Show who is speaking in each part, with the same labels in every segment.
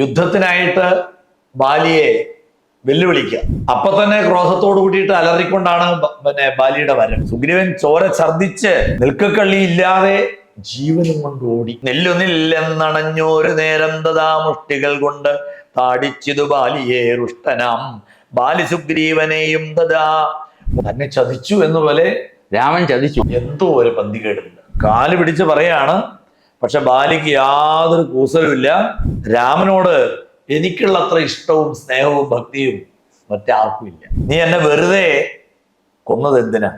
Speaker 1: യുദ്ധത്തിനായിട്ട് ബാലിയെ വെല്ലുവിളിക്കുക. അപ്പൊ തന്നെ ക്രോധത്തോട് കൂടിയിട്ട് അലറിക്കൊണ്ടാണ് പിന്നെ ബാലിയുടെ വരം. സുഗ്രീവൻ ചോര ഛർദിച്ച് നിൽക്കക്കള്ളി ഇല്ലാതെ ജീവനും കൊണ്ട് ഓടി. നെല്ലുനില്ലെന്നണഞ്ഞോരു നേരം തഥാ മുഷ്ടികൾ കൊണ്ട് താടിച്ചിതു ബാലിയെ രുഷ്ടനാം. ബാലി സുഗ്രീവനെയും തഥാ തന്നെ ചതിച്ചു എന്നുപോലെ
Speaker 2: രാമൻ ചതിച്ചു.
Speaker 1: എന്തോ ഒരു പന്തികേടുണ്ട് കാൽ പിടിച്ച് പറയാണ് പക്ഷെ ബാലിക്ക് യാതൊരു കൂസലുമില്ല രാമനോട് എനിക്കുള്ള അത്ര ഇഷ്ടവും സ്നേഹവും ഭക്തിയും മറ്റാർക്കും ഇല്ല. നീ എന്നെ വെറുതെ കൊന്നത് എന്തിനാ?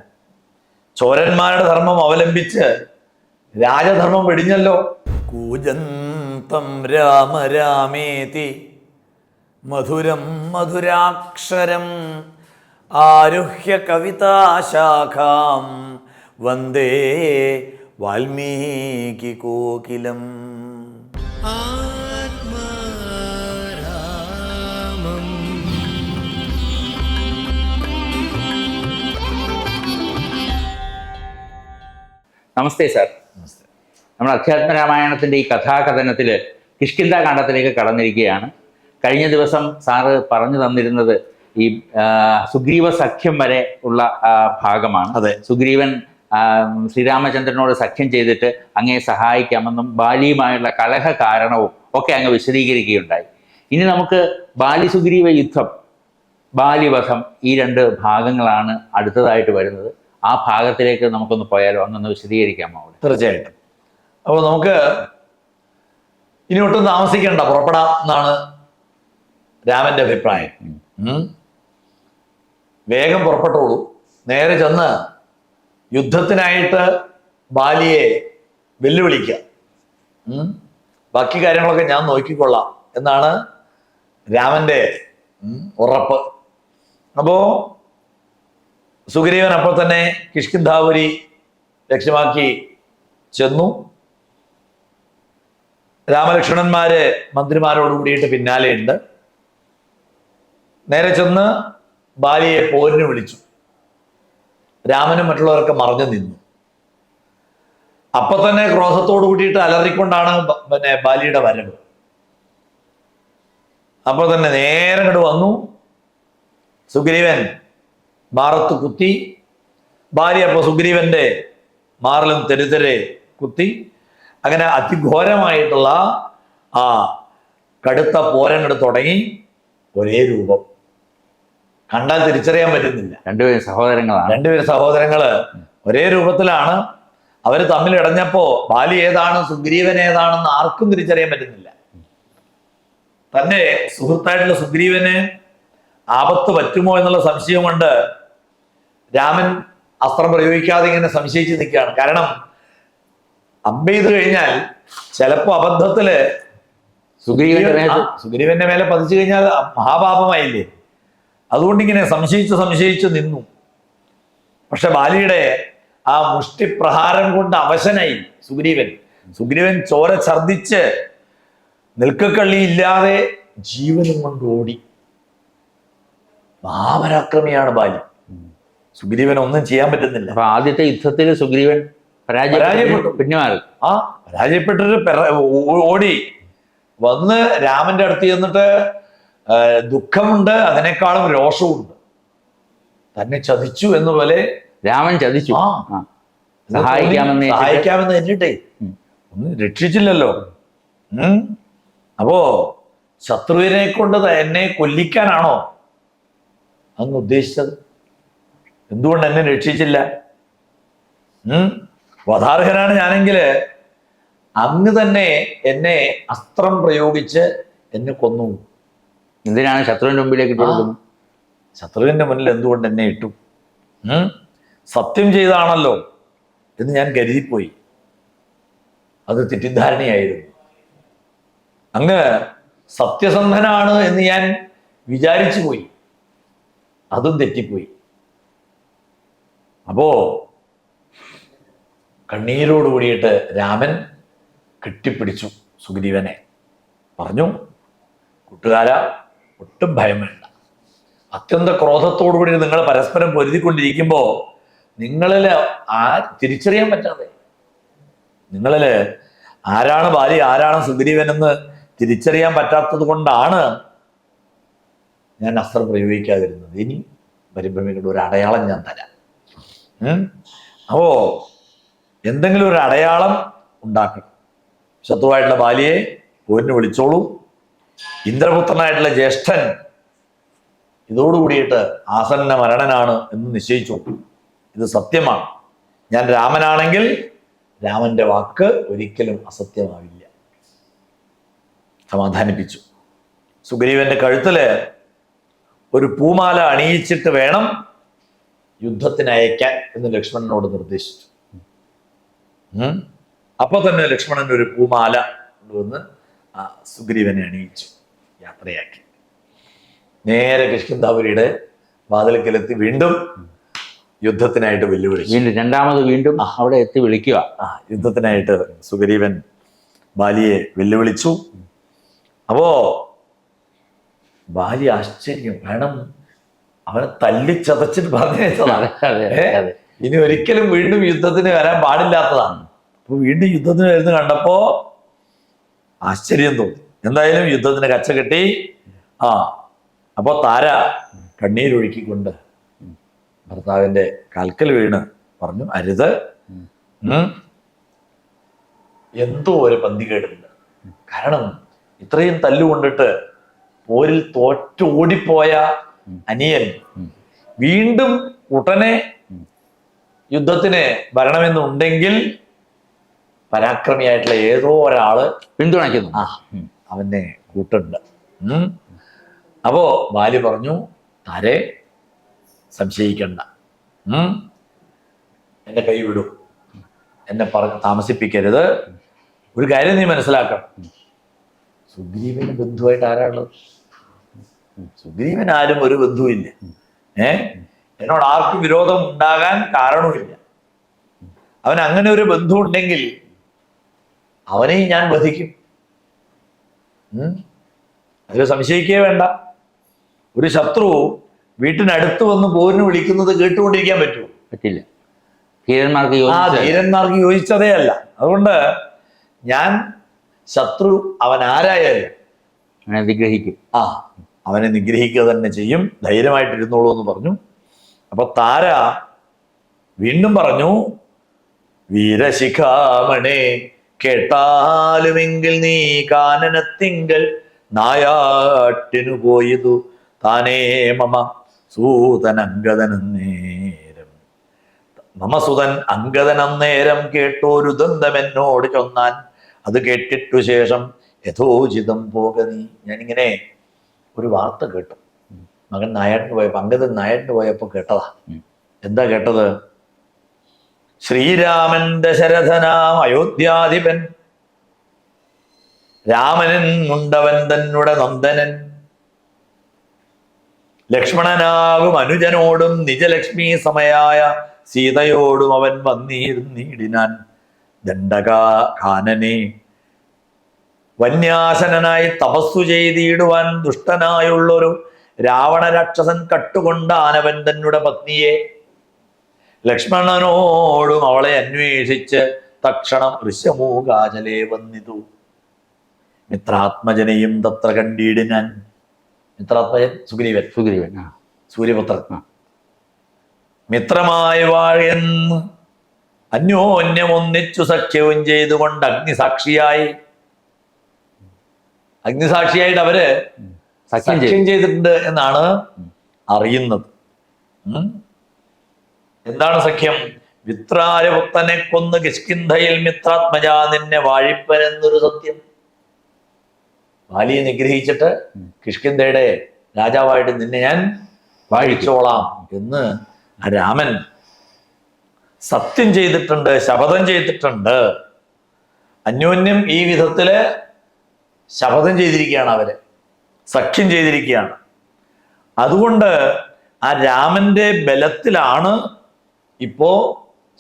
Speaker 1: ചോരന്മാരുടെ ധർമ്മം അവലംബിച്ച് രാജധർമ്മം വെടിഞ്ഞല്ലോ. കൂജന്തം രാമ രാമേതി മധുരം മധുരാക്ഷരം ആരുഹ്യ കവിതാശാഖാം വന്ദേ വാൽമീകി കോകിലം.
Speaker 2: നമസ്തേ സാർ. നമ്മൾ അധ്യാത്മ രാമായണത്തിന്റെ ഈ കഥാകഥനത്തിൽ കിഷ്കിന്ത കാണ്ഡത്തിലേക്ക് കടന്നിരിക്കുകയാണ്. കഴിഞ്ഞ ദിവസം സാറ് പറഞ്ഞു തന്നിരുന്നത് ഈ സുഗ്രീവ സഖ്യം വരെ ഉള്ള ഭാഗമാണ്.
Speaker 1: അതെ.
Speaker 2: സുഗ്രീവൻ ശ്രീരാമചന്ദ്രനോട് സഖ്യം ചെയ്തിട്ട് അങ്ങയെ സഹായിക്കാമെന്നും ബാലിയുമായുള്ള കലഹ കാരണവും ഒക്കെ അങ്ങ് വിശദീകരിക്കുകയുണ്ടായി. ഇനി നമുക്ക് ബാലി സുഗ്രീവ യുദ്ധം ബാലിവധം ഈ രണ്ട് ഭാഗങ്ങളാണ് അടുത്തതായിട്ട് വരുന്നത്. ആ ഭാഗത്തിലേക്ക് നമുക്കൊന്ന് പോയാലോ? അങ്ങൊന്ന് വിശദീകരിക്കാമോ അവിടെ?
Speaker 1: തീർച്ചയായിട്ടും. അപ്പോൾ നമുക്ക് ഇനി ഒട്ടും താമസിക്കേണ്ട പുറപ്പെടാം എന്നാണ് രാമന്റെ അഭിപ്രായം. വേഗം പുറപ്പെട്ടോളൂ. നേരെ ചെന്ന് യുദ്ധത്തിനായിട്ട് ബാലിയെ വെല്ലുവിളിക്കുക. ബാക്കി കാര്യങ്ങളൊക്കെ ഞാൻ നോക്കിക്കൊള്ളാം എന്നാണ് രാമന്റെ ഉറപ്പ്. അപ്പോ സുഗ്രീവൻ അപ്പോൾ തന്നെ കിഷ്കിന്ധാപുരി ലക്ഷ്യമാക്കി ചെന്നു. രാമലക്ഷ്മണന്മാര് മന്ത്രിമാരോട് കൂടിയിട്ട് പിന്നാലെയുണ്ട്. നേരെ ചെന്ന് ബാലിയെ പോരിന് വിളിച്ചു. രാമനും മറ്റുള്ളവരൊക്കെ മറഞ്ഞു നിന്നു. അപ്പൊ തന്നെ ക്രോധത്തോട് കൂടിയിട്ട് അലറിക്കൊണ്ടാണ് പിന്നെ ബാലിയുടെ വരവ്. അപ്പൊ തന്നെ നേരെ ഇങ്ങോട്ട് വന്നു. സുഗ്രീവൻ മാറത്ത് കുത്തി. ഭാര്യ അപ്പൊ സുഗ്രീവന്റെ മാറിലും തെരുതെരെ കുത്തി. അങ്ങനെ അതിഘോരമായിട്ടുള്ള ആ കടുത്ത പോരങ്ങട് തുടങ്ങി. ഒരേ രൂപം. കണ്ടാൽ തിരിച്ചറിയാൻ പറ്റുന്നില്ല.
Speaker 2: രണ്ടുപേരും സഹോദരങ്ങളാണ്.
Speaker 1: രണ്ടുപേരും സഹോദരങ്ങൾ ഒരേ രൂപത്തിലാണ്. അവർ തമ്മിൽ ഇടഞ്ഞപ്പോ ബാലി ഏതാണ് സുഗ്രീവൻ ഏതാണെന്ന് ആർക്കും തിരിച്ചറിയാൻ പറ്റുന്നില്ല. തന്നെ സുഹൃത്തായിട്ടുള്ള സുഗ്രീവന് ആപത്ത് പറ്റുമോ എന്നുള്ള സംശയം കൊണ്ട് രാമൻ അസ്ത്രം പ്രയോഗിക്കാതെ ഇങ്ങനെ സംശയിച്ച് നിൽക്കുകയാണ്. കാരണം അമ്പ ചെയ്ത് കഴിഞ്ഞാൽ ചിലപ്പോ അബദ്ധത്തിൽ
Speaker 2: സുഗ്രീവന്റെ
Speaker 1: സുഗ്രീവന്റെ മേലെ പതിച്ചു കഴിഞ്ഞാൽ മഹാപാപമായില്ലേ? അതുകൊണ്ട് ഇങ്ങനെ സംശയിച്ച് സംശയിച്ച് നിന്നു. പക്ഷെ ബാലിയുടെ ആ മുഷ്ടിപ്രഹാരം കൊണ്ട് അവശനായി സുഗ്രീവൻ. സുഗ്രീവൻ ചോര ഛർദിച്ച് നിൽക്കക്കള്ളി ഇല്ലാതെ ജീവനും കൊണ്ട് ഓടി. മഹാപരാക്രമിയാണ് ബാലി. സുഗ്രീവൻ ഒന്നും ചെയ്യാൻ പറ്റുന്നില്ല.
Speaker 2: അപ്പൊ ആദ്യത്തെ യുദ്ധത്തിൽ സുഗ്രീവൻ പരാജയപ്പെട്ടു. പിന്നെ
Speaker 1: ആ പരാജയപ്പെട്ടിട്ട് ഓടി. വന്ന് രാമന്റെ അടുത്ത് ചെന്നിട്ട് ദുഃഖമുണ്ട് അതിനേക്കാളും രോഷമുണ്ട് തന്നെ ചതിച്ചു എന്നുപോലെ
Speaker 2: രാമൻ ചതിച്ചു. സഹായിക്കാമെന്ന്
Speaker 1: സഹായിക്കാമെന്ന് എന്നിട്ടേ. ഒന്നും രക്ഷിച്ചില്ലല്ലോ. അപ്പോ ശത്രുവിനെ കൊണ്ട് എന്നെ കൊല്ലിക്കാനാണോ അന്ന് ഉദ്ദേശിച്ചത്? എന്തുകൊണ്ട് എന്നെ രക്ഷിച്ചില്ല? ഉം. വധാർഹനാണ് ഞാനെങ്കിൽ അങ്ങ് തന്നെ എന്നെ അസ്ത്രം പ്രയോഗിച്ച് എന്നെ കൊന്നു.
Speaker 2: എന്തിനാണ് ശത്രുവിന്റെ മുമ്പിലേക്ക് ഇട്ട് കൊടുക്കുന്നത്?
Speaker 1: ശത്രുവിന്റെ മുന്നിൽ എന്തുകൊണ്ട് എന്നെ ഇട്ടു? സത്യം ചെയ്താണല്ലോ എന്ന് ഞാൻ കരുതിപ്പോയി. അത് തെറ്റിദ്ധാരണയായിരുന്നു. അങ്ങ് സത്യസന്ധനാണ് എന്ന് ഞാൻ വിചാരിച്ചു പോയി അതും തെറ്റിപ്പോയി. അപ്പോ കണ്ണീരോട് കൂടിയിട്ട് രാമൻ കെട്ടിപ്പിടിച്ചു സുഗ്രീവനെ. പറഞ്ഞു കൂട്ടുകാര ഒട്ടും ഭയം വേണ്ട അത്യന്ത ക്രോധത്തോടുകൂടി നിങ്ങൾ പരസ്പരം പൊരുതിക്കൊണ്ടിരിക്കുമ്പോൾ നിങ്ങളിൽ ആ തിരിച്ചറിയാൻ പറ്റാതെ. നിങ്ങളിൽ ആരാണ് ബാലി ആരാണ് സുഗ്രീവൻ എന്ന് തിരിച്ചറിയാൻ പറ്റാത്തത് കൊണ്ടാണ് ഞാൻ അസ്ത്രം പ്രയോഗിക്കാതിരുന്നത്. ഇനി വരുമ്പോൾ ഇങ്ങോട്ട് ഒരു അടയാളം ഞാൻ തരാം? അപ്പോ എന്തെങ്കിലും ഒരു അടയാളം ഉണ്ടാക്കണം. ശത്രുവായിട്ടുള്ള ബാലിയെ പോരിന് വിളിച്ചോളൂ. ഇന്ദ്രപുത്രനായിട്ടുള്ള ജ്യേഷ്ഠൻ ഇതോടുകൂടിയിട്ട് ആസന്ന മരണനാണ് എന്ന് നിശ്ചയിച്ചു. ഇത് സത്യമാണ്. ഞാൻ രാമനാണെങ്കിൽ രാമന്റെ വാക്ക് ഒരിക്കലും അസത്യമാവില്ല. സമാധാനിപ്പിച്ചു. സുഗ്രീവന്റെ കഴുത്തിൽ ഒരു പൂമാല അണിയിച്ചിട്ട് വേണം യുദ്ധത്തിന് അയക്കാൻ എന്ന് ലക്ഷ്മണനോട് നിർദ്ദേശിച്ചു. അപ്പൊ തന്നെ ലക്ഷ്മണൻ ഒരു പൂമാല കൊണ്ടുവന്ന് ആ സുഗ്രീവനെ അണിയിച്ചു യാത്രയാക്കി. നേരെ കിഷ്കിന്താപുരിയുടെ വാതിൽക്കലെത്തി വീണ്ടും യുദ്ധത്തിനായിട്ട് വെല്ലുവിളിച്ചു.
Speaker 2: വീണ്ടും രണ്ടാമത് വീണ്ടും അവിടെ എത്തി വിളിക്കുക.
Speaker 1: ആ യുദ്ധത്തിനായിട്ട് സുഗ്രീവൻ ബാലിയെ വെല്ലുവിളിച്ചു. അപ്പോ ബാലി ആശ്ചര്യം കാരണം അവനെ തല്ലിച്ചതച്ചിട്ട് പറഞ്ഞതാണ് ഇനി ഒരിക്കലും വീണ്ടും യുദ്ധത്തിന് വരാൻ പാടില്ലാത്തതാണ്. അപ്പൊ വീണ്ടും യുദ്ധത്തിന് വരുന്ന കണ്ടപ്പോ ആശ്ചര്യം തോന്നി. എന്തായാലും യുദ്ധത്തിന് കച്ച കെട്ടി. ആ അപ്പോൾ താര കണ്ണീരൊഴുക്കിക്കൊണ്ട് ഭർത്താവിന്റെ കാൽക്കൽ വീണ് പറഞ്ഞു അരുത്. എന്തോ ഒരു പന്തി കേടുണ്ട് കാരണം ഇത്രയും തല്ലുകൊണ്ടിട്ട് പോരിൽ തോറ്റ് ഓടിപ്പോയ അനിയൻ വീണ്ടും ഉടനെ യുദ്ധത്തിന് വരണമെന്നുണ്ടെങ്കിൽ പരാക്രമിയായിട്ടുള്ള ഏതോ ഒരാൾ
Speaker 2: പിന്തുണയ്ക്കുന്നു.
Speaker 1: ആ അവനെ കൂട്ടുണ്ട്. അപ്പോ ബാലി പറഞ്ഞു താരെ സംശയിക്കണ്ട. എന്നെ കൈ വിടും എന്നെ പറഞ്ഞ് താമസിപ്പിക്കരുത്. ഒരു കാര്യം നീ മനസ്സിലാക്കണം. സുഗ്രീവന് ബന്ധുവായിട്ട് ആരാണുള്ളത്? സുഗ്രീവൻ ആരും ഒരു ബന്ധുവില്ല ഏ? എന്നോട് ആർക്കും വിരോധം ഉണ്ടാകാൻ കാരണവുമില്ല. അവൻ അങ്ങനെ ഒരു ബന്ധു ഉണ്ടെങ്കിൽ അവനെയും ഞാൻ വധിക്കും. അതിൽ സംശയിക്കേ വേണ്ട. ഒരു ശത്രു വീട്ടിനടുത്ത് വന്ന് പോരിന് വിളിക്കുന്നത് കേട്ടുകൊണ്ടിരിക്കാൻ പറ്റുമോ?
Speaker 2: പറ്റില്ല. ധീരന്മാർക്ക്
Speaker 1: ആ ധീരന്മാർക്ക് യോജിച്ചതേ അല്ല. അതുകൊണ്ട് ഞാൻ ശത്രു അവൻ ആരായാലും
Speaker 2: അവനെ നിഗ്രഹിക്കും.
Speaker 1: ആ അവനെ നിഗ്രഹിക്കുക തന്നെ ചെയ്യും. ധൈര്യമായിട്ടിരുന്നോളൂ എന്ന് പറഞ്ഞു. അപ്പൊ താര വീണ്ടും പറഞ്ഞു വീരശിഖാമണേ കേട്ടാലുമെങ്കിൽ നീ കാനനത്തിങ്കൽ നായാട്ടിനു പോയതു. താനേ മമ സൂതനങ്കദനന്നേരം മമ സുതൻ നേരം കേട്ടോരു ദന്തമെന്നോട് ചൊന്നാൻ. അത് കേട്ടിട്ടു ശേഷം യഥോചിതം പോക നീ. ഞാനിങ്ങനെ ഒരു വാർത്ത കേട്ടു. മകൻ നായാട്ടിന് പോയപ്പോ അങ്കദൻ നായാട്ടിന് പോയപ്പോ കേട്ടതാ. എന്താ കേട്ടത്? ശ്രീരാമൻ ദശരഥനാം അയോധ്യാധിപൻ. രാമനൻ ഉണ്ടവൻ തന്നുടെ നന്ദനൻ. ലക്ഷ്മണനാകും അനുജനോടും നിജലക്ഷ്മി സമയായ സീതയോടും അവൻ വന്നിരുന്നിടിനാൻ ദണ്ഡകാ കാനനെ വന്യാസനായി തപസ്സു ചെയ്തിടുവാൻ ദുഷ്ടനായുള്ളൊരു രാവണ രാക്ഷസൻ കട്ടുകൊണ്ടാനവൻ തന്നുടെ പത്നിയെ. ലക്ഷ്മണനോടും അവളെ അന്വേഷിച്ച് തക്ഷണം ഋഷ്യമൂകാചലേ വന്നിതു. മിത്രാത്മജനെയും തത്ര കണ്ടിടിനാൻ മിത്രാത്മജൻ സുഗ്രീവൻ.
Speaker 2: സുഗ്രീവൻ സൂര്യപുത്ര
Speaker 1: സൂര്യപുത്രൻ. മിത്രമായി വാഴെന്ന് അന്യോന്യം ഒന്നിച്ചു സഖ്യവും ചെയ്തുകൊണ്ട് അഗ്നിസാക്ഷിയായി. അഗ്നിസാക്ഷിയായിട്ട് അവർ
Speaker 2: സഖ്യം
Speaker 1: ചെയ്തിട്ടുണ്ട് എന്നാണ് അറിയുന്നത്. എന്താണ് സഖ്യം? വിത്രാരപുത്തനെ കൊന്ന് കിഷ്കിന്ധയിൽ മിത്രാത്മജ നിന്നെ വാഴിപ്പനെന്നൊരു സത്യം. ബാലിയെ നിഗ്രഹിച്ചിട്ട് കിഷ്കിന്ധയുടെ രാജാവായിട്ട് നിന്നെ ഞാൻ വാഴിച്ചോളാം എന്ന് ആ രാമൻ സത്യം ചെയ്തിട്ടുണ്ട് ശപഥം ചെയ്തിട്ടുണ്ട്. അന്യോന്യം ഈ വിധത്തിൽ ശപഥം ചെയ്തിരിക്കുകയാണ് അവർ. സഖ്യം ചെയ്തിരിക്കുകയാണ്. അതുകൊണ്ട് ആ രാമന്റെ ബലത്തിലാണ് ഇപ്പോ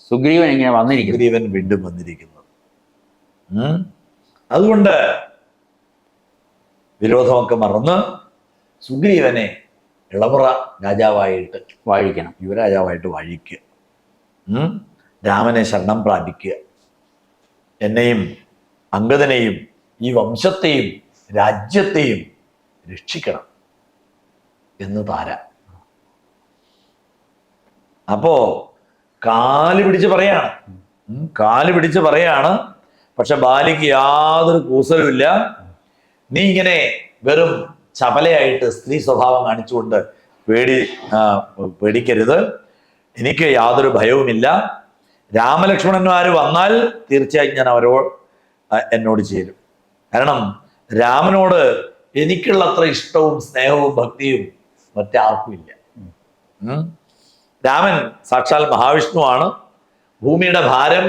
Speaker 2: സുഗ്രീവൻ ഇങ്ങനെ വന്നിരിക്കുന്നു.
Speaker 1: സുഗ്രീവൻ വീണ്ടും വന്നിരിക്കുന്നു. അതുകൊണ്ട് വിരോധമൊക്കെ മറന്ന് സുഗ്രീവനെ ഇളമുറ രാജാവായിട്ട്
Speaker 2: വാഴിക്കണം.
Speaker 1: യുവരാജാവായിട്ട് വാഴിക്കുക. രാമനെ ശരണം പ്രാപിക്കുക. എന്നെയും അങ്കദനെയും ഈ വംശത്തെയും രാജ്യത്തെയും രക്ഷിക്കണം എന്ന് താര അപ്പോ കാൽ പിടിച്ച് പറയാണ്. കാൽ പിടിച്ച് പറയാണ്. പക്ഷെ ബാലിക്ക് യാതൊരു കൂസലുമില്ല നീ ഇങ്ങനെ വെറും ചപലയായിട്ട് സ്ത്രീ സ്വഭാവം കാണിച്ചുകൊണ്ട് പേടി പേടിക്കരുത്. എനിക്ക് യാതൊരു ഭയവുമില്ല. രാമലക്ഷ്മണന്മാർ വന്നാൽ തീർച്ചയായും ഞാൻ അവരോ എന്നോട് ചേരും. കാരണം രാമനോട് എനിക്കുള്ള അത്ര ഇഷ്ടവും സ്നേഹവും ഭക്തിയും മറ്റാർക്കും ഇല്ല. രാമൻ സാക്ഷാൽ മഹാവിഷ്ണുവാണ്. ഭൂമിയുടെ ഭാരം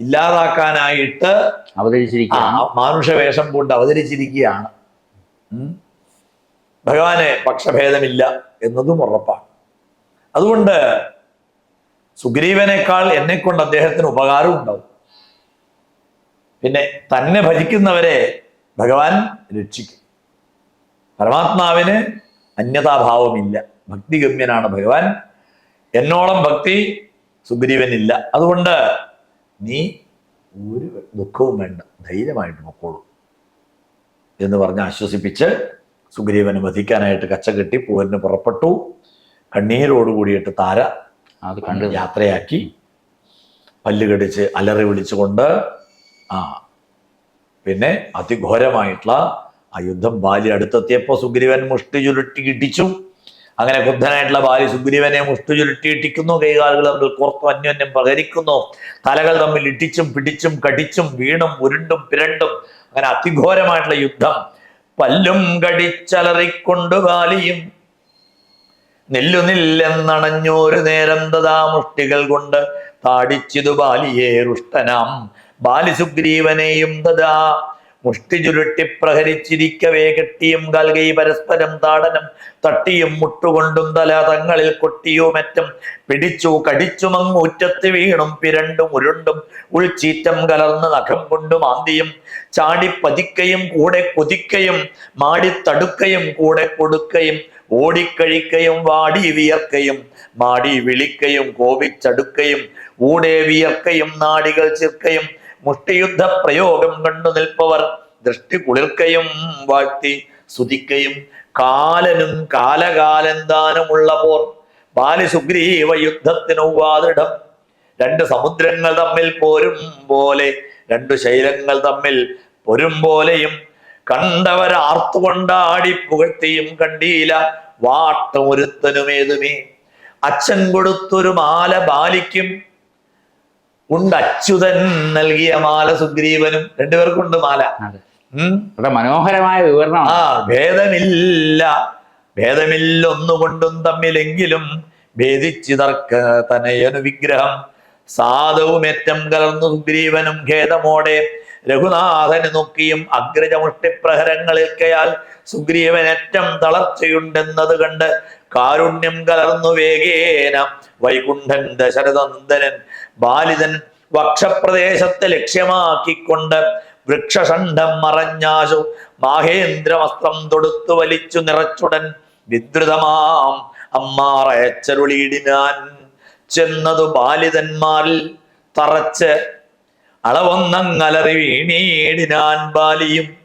Speaker 1: ഇല്ലാതാക്കാനായിട്ട് അവതരിച്ചിരിക്കുക
Speaker 2: മാനുഷവേഷം
Speaker 1: മാനുഷ വേഷം കൊണ്ട് അവതരിച്ചിരിക്കുകയാണ്. ഭഗവാനെ പക്ഷഭേദമില്ല എന്നതും ഉറപ്പാണ്. അതുകൊണ്ട് സുഗ്രീവനേക്കാൾ എന്നെ കൊണ്ട് അദ്ദേഹത്തിന് ഉപകാരം ഉണ്ടാവും. പിന്നെ തന്നെ ഭജിക്കുന്നവരെ ഭഗവാൻ രക്ഷിക്കും. പരമാത്മാവിന് അന്യതാഭാവമില്ല. ഭക്തിഗമ്യനാണ് ഭഗവാൻ. എന്നോളം ഭക്തി സുഗ്രീവനില്ല. അതുകൊണ്ട് നീ ഒരു ദുഃഖവും വേണ്ട. ധൈര്യമായിട്ട് നോക്കോളൂ എന്ന് പറഞ്ഞ് ആശ്വസിപ്പിച്ച് സുഗ്രീവനെ വധിക്കാനായിട്ട് കച്ച കെട്ടി പൂവന് പുറപ്പെട്ടു. കണ്ണീരോട് കൂടിയിട്ട് താര
Speaker 2: അത് കണ്ട്.
Speaker 1: യാത്രയാക്കി പല്ലുകടിച്ച് അലറി വിളിച്ചുകൊണ്ട് ആ പിന്നെ അതിഘോരമായിട്ടുള്ള ആ യുദ്ധം ബാലി അടുത്തെത്തിയപ്പോൾ സുഗ്രീവൻ മുഷ്ടി ചുരുട്ടി ഇടിച്ചു. അങ്ങനെ ക്രുദ്ധനായിട്ടുള്ള ബാലി സുഗ്രീവനെ മുഷ്ടി ചുരുട്ടി ഇട്ടിക്കുന്നു കൈകാലുകൾ തമ്മിൽ കുറത്തും അന്യോന്യം പ്രഹരിക്കുന്നു തലകൾ തമ്മിൽ ഇട്ടിച്ചും പിടിച്ചും കടിച്ചും വീണും ഉരുണ്ടും പിരണ്ടും. അങ്ങനെ അതിഘോരമായിട്ടുള്ള യുദ്ധം. പല്ലും കടിച്ചലറിക്കൊണ്ട് ബാലിയും നില്ലു നില്ലെന്നണഞ്ഞോരു നേരം തഥാ മുഷ്ടികൾ കൊണ്ട് താടിച്ചിതു ബാലിയെ രുഷ്ടനാം. ബാലിസുഗ്രീവനെയും തഥാ മുഷ്ടി ചുരുട്ടി പ്രഹരിച്ചിരിക്കവേ കെട്ടിയും കൽകൈ പരസ്പരം താടനം തട്ടിയും മുട്ടുകൊണ്ടും തല തങ്ങളിൽ കൊട്ടിയുമറ്റം പിടിച്ചു കടിച്ചുമങ്ങൂറ്റത്ത് വീണും പിരണ്ടും ഉരുണ്ടും ഉൾച്ചീറ്റം കലർന്ന് നഖം കൊണ്ടും മാന്തിയും ചാടി പതിക്കയും കൂടെ കൊതിക്കയും മാടിത്തടുക്കയും കൂടെ കൊടുക്കയും ഓടിക്കഴിക്കയും വാടി വിയർക്കയും മാടി വിളിക്കയും കോപിച്ചടുക്കയും ഊടെ വിയർക്കയും നാടികൾ ചിർക്കയും മുഷ്ടിയുദ്ധ പ്രയോഗം കണ്ടു നിൽപ്പവർ ദൃഷ്ടി കുളിർക്കയും വാഴ്ത്തി സ്തുതിക്കയും കാലനും കാലകാലന്താനുമുള്ള പോർ ബാലിസുഗ്രീവ യുദ്ധത്തിനു വാതിടം രണ്ട് സമുദ്രങ്ങൾ തമ്മിൽ പോരും പോലെ രണ്ടു ശൈലങ്ങൾ തമ്മിൽ പൊരും പോലെയും കണ്ടവരാർത്തുകൊണ്ടാടി പുകഴ്ത്തിയും കണ്ടീല വാട്ടമൊരുത്തനുമേതുമേ. അച്ഛൻ കൊടുത്തൊരു മാല ബാലിക്കും ഉണ്ട് അച്യുതൻ നൽകിയ മാല സുഗ്രീവനും. രണ്ടുപേർക്കുണ്ട് മാല.
Speaker 2: മനോഹരമായ വിവരണം.
Speaker 1: ആ ഭേദമില്ല. ഭേദമില്ലൊന്നുകൊണ്ടും തമ്മിലെങ്കിലും ഭേദിച്ചിതർക്ക് തനയനു വിഗ്രഹം. സാധവുമേറ്റം കലർന്നു സുഗ്രീവനും ഖേദമോടെ രഘുനാഥന് നോക്കിയും അഗ്രജമുഷ്ടിപ്രഹരങ്ങളിൽക്കയാൽ സുഗ്രീവനേറ്റം തളർച്ചയുണ്ടെന്നത് കണ്ട് കാരുണ്യം കലർന്നു വേഗേന വൈകുണ്ഠൻ ദശരഥനന്ദനൻ ബാലിതൻ വക്ഷപ്രദേശത്തെ ലക്ഷ്യമാക്കിക്കൊണ്ട് വൃക്ഷഷണ്ഠം മറഞ്ഞാശു. മാഹേന്ദ്രവസ്ത്രം തൊടുത്തു വലിച്ചു നിറച്ചുടൻ വിദ്രുതമാം അമ്മാറയച്ചരുളിയിടിനാൻ ചെന്നതു ബാലിതന്മാരിൽ തറച്ച് അളവൊന്നങ്ങലറി വീണീടിനാൻ ബാലിയും.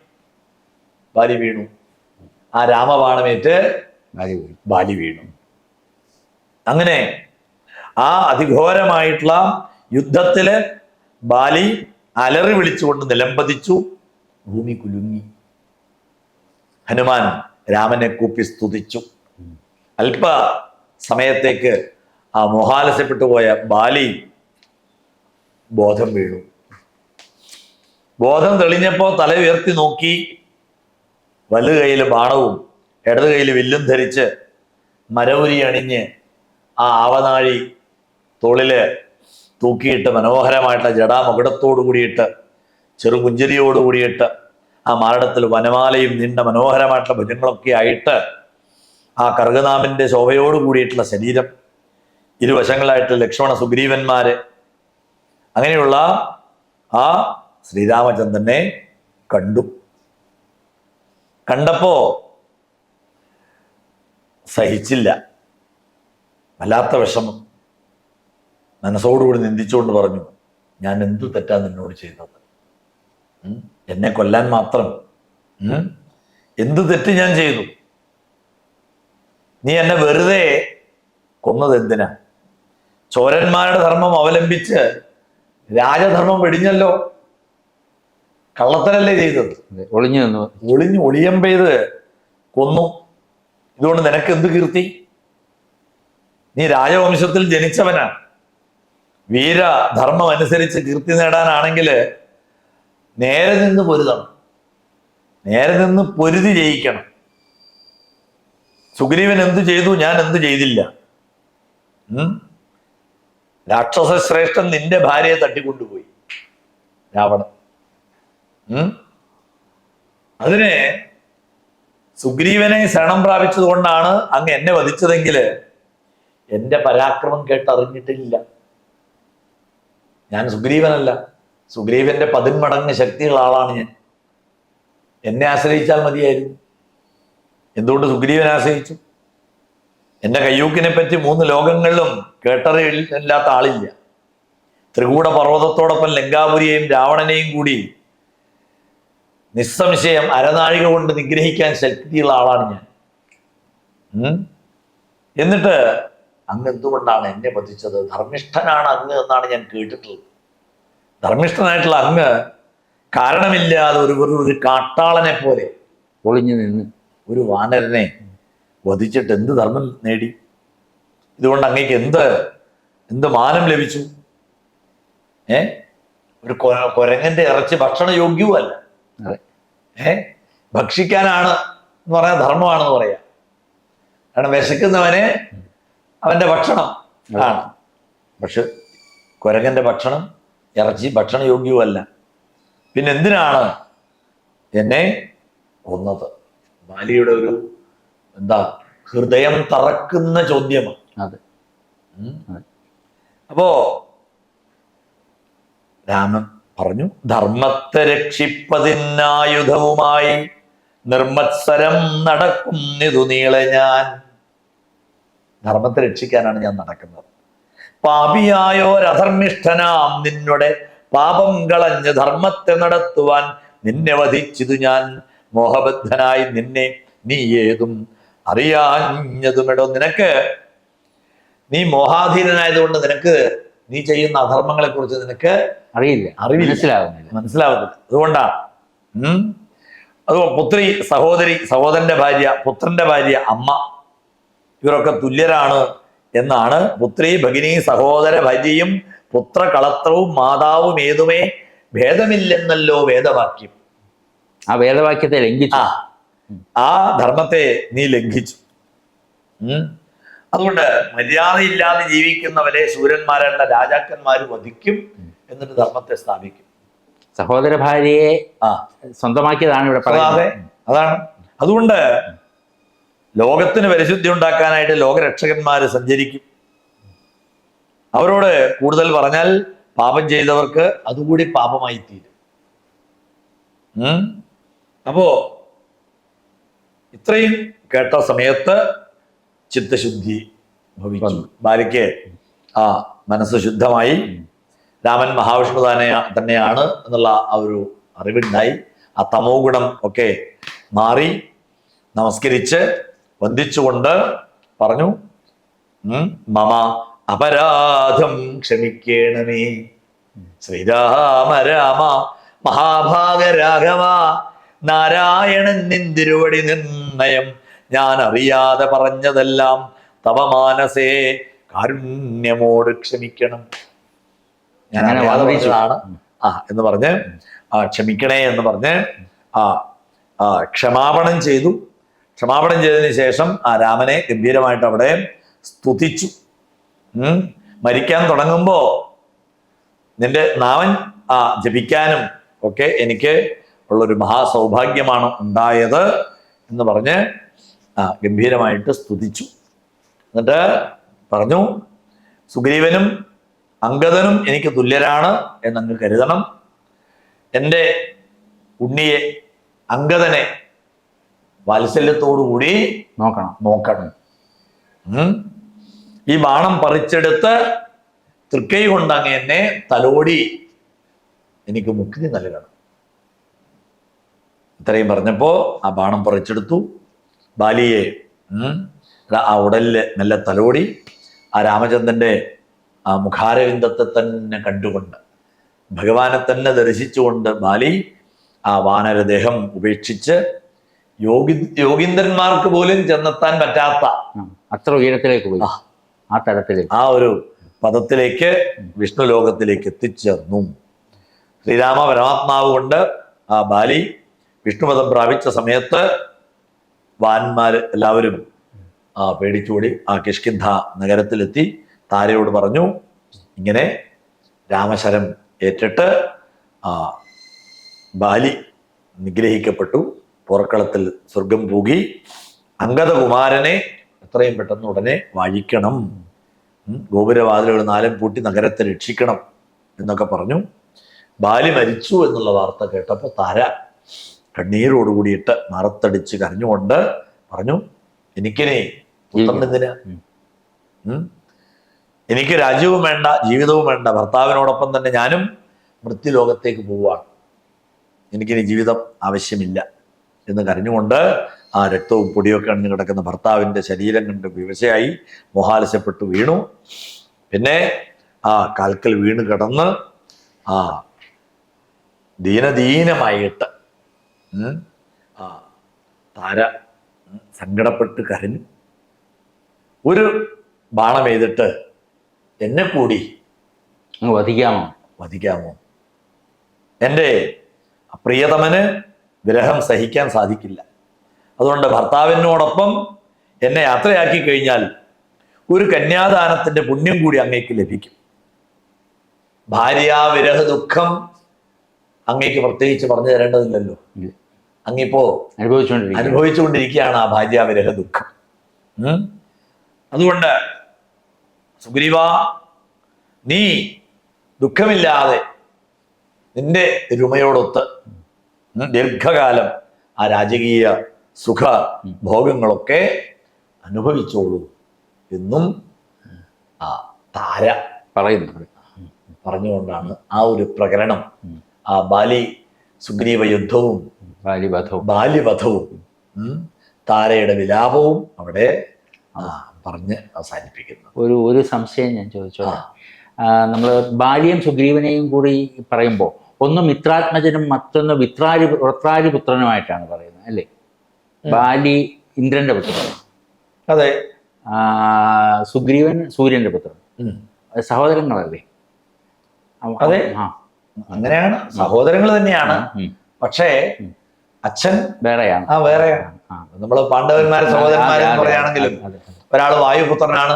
Speaker 1: ബാലി വീണു. ആ രാമബാണമേറ്റ്. ബാലി വീണു. അങ്ങനെ ആ അതിഘോരമായിട്ടുള്ള യുദ്ധത്തിൽ ബാലി അലറി വിളിച്ചുകൊണ്ട് നിലംപതിച്ചു. ഭൂമി കുലുങ്ങി. ഹനുമാൻ രാമനെ കൂപ്പി സ്തുതിച്ചു. അല്പ സമയത്തേക്ക് ആ മോഹാലസ്യപ്പെട്ടു പോയ ബാലി ബോധം വീണു. ബോധം തെളിഞ്ഞപ്പോൾ തല ഉയർത്തി നോക്കി. വലു കയ്യിൽ ബാണവും ഇടത് കയ്യിൽ വില്ലും ധരിച്ച് മരവുരി അണിഞ്ഞ് ആ ആവനാഴി തോളിൽ തൂക്കിയിട്ട് മനോഹരമായിട്ടുള്ള ജടാമകുടത്തോടു കൂടിയിട്ട് ചെറുപുഞ്ചിരിയോട് കൂടിയിട്ട് ആ മാരടത്തിൽ വനമാലയും നീണ്ട മനോഹരമായിട്ടുള്ള ഭുജങ്ങളൊക്കെ ആയിട്ട് ആ കർഗനാമിന്റെ ശോഭയോടു കൂടിയിട്ടുള്ള ശരീരം ഇരുവശങ്ങളായിട്ട് ലക്ഷ്മണ സുഗ്രീവന്മാര്. അങ്ങനെയുള്ള ആ ശ്രീരാമചന്ദ്രനെ കണ്ടു. കണ്ടപ്പോ സഹിച്ചില്ല. വല്ലാത്ത വിഷമം. മനസ്സോടുകൂടി നിന്ദിച്ചുകൊണ്ട് പറഞ്ഞു ഞാൻ എന്തു തെറ്റാ നിന്നോട് ചെയ്തത്? എന്നെ കൊല്ലാൻ മാത്രം. എന്തു തെറ്റ് ഞാൻ ചെയ്തു? നീ എന്നെ വെറുതെ കൊന്നത് എന്തിനാ? ചോരന്മാരുടെ ധർമ്മം അവലംബിച്ച് രാജധർമ്മം വെടിഞ്ഞല്ലോ? കള്ളത്തരല്ലേ ചെയ്തത്?
Speaker 2: ഒളിഞ്ഞു
Speaker 1: ഒളിഞ്ഞു ഒളിയമ്പെയ്ത് കൊന്നു. ഇതുകൊണ്ട് നിനക്ക് എന്ത് കീർത്തി? നീ രാജവംശത്തിൽ ജനിച്ചവനാ വീര ധർമ്മം അനുസരിച്ച് കീർത്തി നേടാനാണെങ്കിൽ നേരെ നിന്ന് പൊരുതണം. നേരെ നിന്ന് പൊരുതി ജയിക്കണം. സുഗ്രീവൻ എന്തു ചെയ്തു? ഞാൻ എന്തു ചെയ്തില്ല. ഉം? രാക്ഷസ ശ്രേഷ്ഠൻ നിന്റെ ഭാര്യയെ തട്ടിക്കൊണ്ടുപോയി. രാവണൻ? അതിനെ സുഗ്രീവനെ ശരണം പ്രാപിച്ചതുകൊണ്ടാണ് അങ്ങ് എന്നെ വധിച്ചതെങ്കിൽ എന്റെ പരാക്രമം കേട്ടറിഞ്ഞിട്ടില്ല. ഞാൻ സുഗ്രീവനല്ല. സുഗ്രീവന്റെ പതിന്മടങ്ങ് ശക്തിയുള്ള ആളാണ് ഞാൻ. എന്നെ ആശ്രയിച്ചാൽ മതിയായിരുന്നു. എന്തുകൊണ്ട് സുഗ്രീവനെ ആശ്രയിച്ചു? എന്റെ കയ്യൂക്കിനെ പറ്റി മൂന്ന് ലോകങ്ങളിലും കേട്ടറിയില്ലാത്ത ആളില്ല. ത്രികൂട പർവതത്തോടൊപ്പം ലങ്കാപുരിയെയും രാവണനെയും കൂടി നിസ്സംശയം അരനാഴിക കൊണ്ട് നിഗ്രഹിക്കാൻ ശക്തിയുള്ള ആളാണ് ഞാൻ? എന്നിട്ട് അങ്ങ് എന്തുകൊണ്ടാണ് എന്നെ വധിച്ചത്? ധർമ്മിഷ്ഠനാണ് അങ്ങ് എന്നാണ് ഞാൻ കേട്ടിട്ടുള്ളത്. ധർമ്മിഷ്ഠനായിട്ടുള്ള അങ്ങ് കാരണമില്ലാതെ ഒരു ഒരു ഒരു കാട്ടാളനെ പോലെ
Speaker 2: ഒളിഞ്ഞു നിന്ന്
Speaker 1: ഒരു വാനരനെ വധിച്ചിട്ട് എന്ത് ധർമ്മം നേടി? ഇതുകൊണ്ട് അങ്ങേക്ക് എന്ത് എന്ത് മാനം ലഭിച്ചു? ഏ? ഒരു കൊരങ്ങന്റെ ഇറച്ചി ഭക്ഷണ യോഗ്യവുമല്ല
Speaker 2: അതെ.
Speaker 1: ഏ? ഭക്ഷിക്കാനാണ് എന്ന് പറയാൻ ധർമ്മമാണെന്ന് പറയാം. കാരണം വിശക്കുന്നവന് അവന്റെ ഭക്ഷണം ആണ്. പക്ഷെ കുരങ്ങന്റെ ഭക്ഷണം ഇറച്ചി ഭക്ഷണ യോഗ്യവുമല്ല പിന്നെ എന്തിനാണ് എന്നെ കൊന്നത്? ബാലിയുടെ ഒരു എന്താ ഹൃദയം തറക്കുന്ന ചോദ്യമാണ്.
Speaker 2: അതെ.
Speaker 1: അപ്പോ രാമൻ പറഞ്ഞു ധർമ്മത്തെ രക്ഷിപ്പതിനായുധവുമായി നിർമ്മത്സരം നടക്കും ഇതു നീളെ ഞാൻ. ധർമ്മത്തെ രക്ഷിക്കാനാണ് ഞാൻ നടക്കുന്നത്. പാപിയായോ രധർമ്മിഷ്ഠനാം നിന്നുടെ പാപം കളഞ്ഞ് ധർമ്മത്തെ നടത്തുവാൻ നിന്നെ വധിച്ചിതു ഞാൻ. മോഹബദ്ധനായി നിന്നെ നീ ഏതും അറിയാഞ്ഞതുമെടോ നിനക്ക്. നീ മോഹാധീനനായതുകൊണ്ട് നിനക്ക് നീ ചെയ്യുന്ന അധർമ്മങ്ങളെ കുറിച്ച് നിനക്ക്
Speaker 2: അറിയില്ല.
Speaker 1: അറിവില്ല.
Speaker 2: മനസ്സിലാവുന്നില്ല.
Speaker 1: മനസ്സിലാവുന്നില്ല. അതുകൊണ്ടാണ് അത് പുത്രി സഹോദരി സഹോദരന്റെ ഭാര്യ പുത്രന്റെ ഭാര്യ അമ്മ ഇവരൊക്കെ തുല്യരാണ് എന്നാണ് പുത്രി ഭഗിനി സഹോദര ഭാര്യയും പുത്ര കളത്രവും മാതാവും ഏതുമേ ഭേദമില്ലെന്നല്ലോ വേദവാക്യം.
Speaker 2: ആ വേദവാക്യത്തെ ലംഘിച്ചു.
Speaker 1: ആ ധർമ്മത്തെ നീ ലംഘിച്ചു. അതുകൊണ്ട് മര്യാദയില്ലാതെ ജീവിക്കുന്നവരെ സൂര്യന്മാരുടെ രാജാക്കന്മാർ വധിക്കും എന്നിട്ട് ധർമ്മത്തെ സ്ഥാപിക്കും.
Speaker 2: സഹോദര ഭാര്യയെ
Speaker 1: ആ.
Speaker 2: സ്വന്തമാക്കിയതാണ് ഇവിടെ
Speaker 1: അതെ അതാണ്. അതുകൊണ്ട് ലോകത്തിന് പരിശുദ്ധി ഉണ്ടാക്കാനായിട്ട് ലോകരക്ഷകന്മാര് സഞ്ചരിക്കും. അവരോട് കൂടുതൽ പറഞ്ഞാൽ പാപം ചെയ്തവർക്ക് അതുകൂടി പാപമായി തീരും. അപ്പോ ഇത്രയും കേട്ട സമയത്ത് ചിത്തശുദ്ധി ഭവിച്ചു. ബാലിക്ക് ആ മനസ്സ് ശുദ്ധമായി. രാമൻ മഹാവിഷ്ണു തന്നെ തന്നെയാണ് എന്നുള്ള ആ ഒരു അറിവുണ്ടായി. ആ തമോ ഗുണം ഒക്കെ മാറി നമസ്കരിച്ച് വന്ദിച്ചുകൊണ്ട് പറഞ്ഞു മമ അപരാധം ക്ഷമിക്കേണമേ ശ്രീരാമ രാമ മഹാഭാഗ രാഘവ നാരായണൻ നിന്തിരുവടി നിർണയം ഞാൻ അറിയാതെ പറഞ്ഞതെല്ലാം തവ മാനസേ കാരുണ്യമോട് ക്ഷമിക്കണം. ഞാൻ അറിയാതെ പറഞ്ഞതാണ്. ആ എന്ന് പറഞ്ഞ് ആ ക്ഷമിക്കണേ എന്ന് പറഞ്ഞ് ആ ആ ക്ഷമാപണം ചെയ്തു. ക്ഷമാപണം ചെയ്തതിന് ശേഷം ആ രാമനെ ഗംഭീരമായിട്ട് അവിടെ സ്തുതിച്ചു. മരിക്കാൻ തുടങ്ങുമ്പോ നിന്റെ നാവൻ ആ ജപിക്കാനും ഒക്കെ എനിക്ക് ഉള്ളൊരു മഹാസൗഭാഗ്യമാണ് ഉണ്ടായത് എന്ന് പറഞ്ഞ് ആ ഗംഭീരമായിട്ട് സ്തുതിച്ചു. എന്നിട്ട് പറഞ്ഞു സുഗ്രീവനും അങ്കദനും എനിക്ക് തുല്യരാണ് എന്നങ്ങ് കരുതണം. എന്റെ ഉണ്ണിയെ അങ്കദനെ വാത്സല്യത്തോടുകൂടി
Speaker 2: നോക്കണം.
Speaker 1: നോക്കണം. ഈ ബാണം പറിച്ചെടുത്ത് തൃക്കൈ കൊണ്ട് അങ്ങ് എന്നെ തലോടി എനിക്ക് മുക്തി നൽകണം. ഇത്രയും പറഞ്ഞപ്പോ ആ ബാണം പറിച്ചെടുത്തു. ബാലിയെ ആ ഉടലിൽ നല്ല തലോടി ആ രാമചന്ദ്രന്റെ ആ മുഖാരവിന്ദത്തെ തന്നെ കണ്ടുകൊണ്ട് ഭഗവാനെ തന്നെ ദർശിച്ചുകൊണ്ട് ബാലി ആ വാനരദേഹം ഉപേക്ഷിച്ച് യോഗി യോഗീന്ദ്രന്മാർക്ക് പോലും ചെന്നെത്താൻ പറ്റാത്ത
Speaker 2: അത്ര ഉയരത്തിലേക്ക് പോയി.
Speaker 1: ആ.
Speaker 2: ആ തലത്തിലേക്ക്.
Speaker 1: ആ ഒരു പദത്തിലേക്ക് വിഷ്ണു ലോകത്തിലേക്ക് എത്തിച്ചേർന്നു. ശ്രീരാമ പരമാത്മാവ് കൊണ്ട് ആ ബാലി വിഷ്ണുപദം പ്രാപിച്ച സമയത്ത് വാന്മാര് എല്ലാവരും ആ പേടിച്ചോടി ആ കിഷ്കിന്ധ നഗരത്തിലെത്തി താരയോട് പറഞ്ഞു ഇങ്ങനെ രാമശരം ഏറ്റിട്ട് ആ ബാലി നിഗ്രഹിക്കപ്പെട്ടു പുറക്കളത്തിൽ സ്വർഗം പൂകി അങ്കദകുമാരനെ എത്രയും പെട്ടെന്ന് ഉടനെ വഴിക്കണം. ഗോപുരവാതിലുകൾ നാലും പൂട്ടി നഗരത്തെ രക്ഷിക്കണം എന്നൊക്കെ പറഞ്ഞു. ബാലി മരിച്ചു എന്നുള്ള വാർത്ത കേട്ടപ്പോൾ താര കണ്ണീരോട് കൂടിയിട്ട് മറത്തടിച്ച് കരഞ്ഞുകൊണ്ട് പറഞ്ഞു എനിക്കിനെ പുത്രനെന്തിന് എനിക്ക് രാജ്യവും വേണ്ട ജീവിതവും വേണ്ട. ഭർത്താവിനോടൊപ്പം തന്നെ ഞാനും മൃത്യുലോകത്തേക്ക് പോവുകയാണ്. എനിക്കിനി ജീവിതം ആവശ്യമില്ല. എന്ന് കരഞ്ഞുകൊണ്ട് ആ രക്തവും പൊടിയൊക്കെ അണിഞ്ഞു കിടക്കുന്ന ഭർത്താവിന്റെ ശരീരം കണ്ട് വിവശയായി മോഹാലസ്യപ്പെട്ട് വീണു. പിന്നെ ആ കാൽക്കൽ വീണ് കിടന്ന് ആ ദീനദീനമായിട്ട് ആ താര സങ്കടപ്പെട്ട് കരഞ്ഞു ഒരു ബാണം എഴുതിട്ട് എന്നെ കൂടി
Speaker 2: വധിക്കാമോ?
Speaker 1: വധിക്കാമോ? എന്റെ പ്രിയതമന് വിരഹം സഹിക്കാൻ സാധിക്കില്ല. അതുകൊണ്ട് ഭർത്താവിനോടൊപ്പം എന്നെ യാത്രയാക്കി കഴിഞ്ഞാൽ ഒരു കന്യാദാനത്തിന്റെ പുണ്യം കൂടി അങ്ങേക്ക് ലഭിക്കും. ഭാര്യ വിരഹ ദുഃഖം അങ്ങേക്ക് പ്രത്യേകിച്ച് പറഞ്ഞു തരേണ്ടതില്ലല്ലോ. അങ്ങിപ്പോ
Speaker 2: അനുഭവിച്ചുകൊണ്ടിരിക്കും
Speaker 1: അനുഭവിച്ചുകൊണ്ടിരിക്കുകയാണ് ആ ഭാര്യാവിരഹ ദുഃഖം. അതുകൊണ്ട് സുഗ്രീവ നീ ദുഃഖമില്ലാതെ നിന്റെ രുമയോടൊത്ത് ദീർഘകാലം ആ രാജകീയ സുഖ ഭോഗങ്ങളൊക്കെ അനുഭവിച്ചോളൂ എന്നും ആ താര
Speaker 2: പറയുന്നു
Speaker 1: പറഞ്ഞുകൊണ്ടാണ് ആ ഒരു പ്രകരണം ആ ബാലി സുഗ്രീവ യുദ്ധവും
Speaker 2: ബാലിവധവും.
Speaker 1: ബാല്യവധവും താരയുടെ വിലാപവും അവിടെ ആ, പറഞ്ഞ് അവസാനിപ്പിക്കുന്നു.
Speaker 2: ഒരു ഒരു സംശയം ഞാൻ ചോദിച്ചോളാം നമ്മൾ ബാലിയും സുഗ്രീവനെയും കൂടി പറയുമ്പോൾ ഒന്ന് മിത്രാത്മജനും മറ്റൊന്ന് വിത്രാരി വൃത്രാരി പുത്രനുമായിട്ടാണ് പറയുന്നത് അല്ലേ? ബാലി ഇന്ദ്രന്റെ പുത്രൻ.
Speaker 1: അതെ.
Speaker 2: സുഗ്രീവൻ സൂര്യന്റെ പുത്രൻ. സഹോദരങ്ങളല്ലേ?
Speaker 1: അതെ.
Speaker 2: ആ.
Speaker 1: അങ്ങനെയാണ്. സഹോദരങ്ങൾ തന്നെയാണ്. പക്ഷേ അച്ഛൻ
Speaker 2: വേറെയാണ്.
Speaker 1: ആ വേറെയാണ്.
Speaker 2: നമ്മൾ
Speaker 1: നമ്മൾ പാണ്ഡവന്മാരെ സഹോദരന്മാരെ പറയുകയാണെങ്കിലും. ഒരാൾ വായുപുത്രനാണ്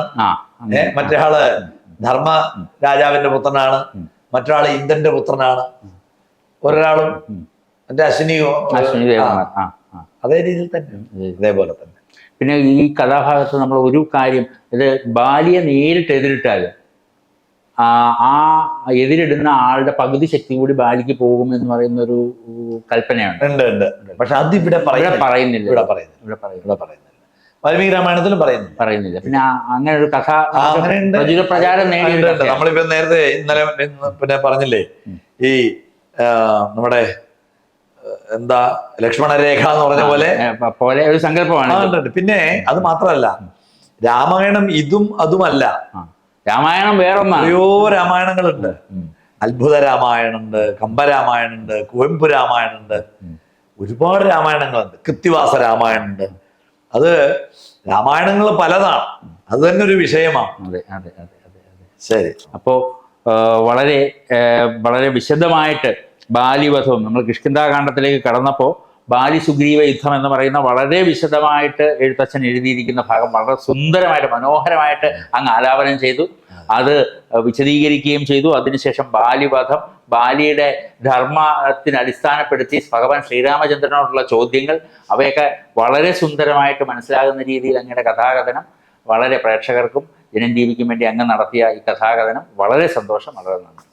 Speaker 1: മറ്റൊരാൾ ധർമ്മ രാജാവിന്റെ പുത്രനാണ്. മറ്റൊരാൾ ഇന്ദ്രന്റെ പുത്രനാണ്. ഒരാളും
Speaker 2: എന്റെ
Speaker 1: മറ്റേ അശ്വിനി
Speaker 2: അശ്വിനി ആ ആ
Speaker 1: അതേ രീതിയിൽ തന്നെ.
Speaker 2: ഇതേപോലെ
Speaker 1: അതേപോലെ തന്നെ.
Speaker 2: പിന്നെ ഈ കഥാഭാഗത്ത് നമ്മൾ ഒരു കാര്യം ഇത് ബാലിയെ നേരിട്ട് എതിരിട്ടാൽ ആ എതിരിടുന്ന ആളുടെ പകുതി ശക്തി കൂടി ബാലിക്ക് പോകും എന്ന് പറയുന്ന ഒരു കല്പനയാണ്
Speaker 1: ഉണ്ട് ഉണ്ട് ഉണ്ട്. പക്ഷെ അത് ഇവിടെ പറയുന്നില്ല. ഇവിടെ പറയുന്നില്ല.
Speaker 2: ഇവിടെ പറയുന്നില്ല.
Speaker 1: വാൽമീകി രാമായണത്തിലും പറയുന്നു
Speaker 2: പറയുന്നില്ല. പിന്നെ അങ്ങനെ ഒരു കഥ. പ്രചുര.
Speaker 1: നമ്മളിപ്പോ നേരത്തെ ഇന്നലെ പിന്നെ പറഞ്ഞില്ലേ? ഈ നമ്മുടെ എന്താ ലക്ഷ്മണ രേഖ എന്ന് പറഞ്ഞ പോലെ
Speaker 2: പോലെ ഒരു സങ്കല്പമാണ്.
Speaker 1: പിന്നെ അത് മാത്രമല്ല രാമായണം ഇതും അതുമല്ല.
Speaker 2: രാമായണം വേറൊന്നാണ്.
Speaker 1: എത്രയോ രാമായണങ്ങളുണ്ട്. അത്ഭുത രാമായണുണ്ട് കമ്പരാമായണുണ്ട് കുവെമ്പു രാമായണുണ്ട്. ഒരുപാട് രാമായണങ്ങളുണ്ട്. കൃത്തിവാസ രാമായണുണ്ട്. അത് രാമായണങ്ങൾ പലതാണ്. അത് തന്നെ ഒരു വിഷയമാണ്.
Speaker 2: അതെ അതെ അതെ അതെ അതെ.
Speaker 1: ശരി.
Speaker 2: അപ്പോൾ വളരെ വളരെ വിശദമായിട്ട് ബാലിവധവും നമ്മൾ കിഷ്കിന്താകാന്ഡത്തിലേക്ക് കടന്നപ്പോൾ ബാലി സുഗ്രീവ യുദ്ധം എന്ന് പറയുന്ന വളരെ വിശദമായിട്ട് എഴുത്തച്ഛൻ എഴുതിയിരിക്കുന്ന ഭാഗം വളരെ സുന്ദരമായിട്ട് മനോഹരമായിട്ട് അങ്ങ് ആലാപനം ചെയ്തു. അത് വിശദീകരിക്കുകയും ചെയ്തു. അതിനുശേഷം ബാലിവധം ബാലിയുടെ ധർമ്മത്തിന് അടിസ്ഥാനപ്പെടുത്തി ഭഗവാൻ ശ്രീരാമചന്ദ്രനോടുള്ള ചോദ്യങ്ങൾ അവയൊക്കെ വളരെ സുന്ദരമായിട്ട് മനസ്സിലാകുന്ന രീതിയിൽ അങ്ങയുടെ കഥാകഥനം വളരെ പ്രേക്ഷകർക്കും ജനം വേണ്ടി അങ്ങ് നടത്തിയ ഈ കഥാകഥനം വളരെ സന്തോഷം വളരെ നന്ദി.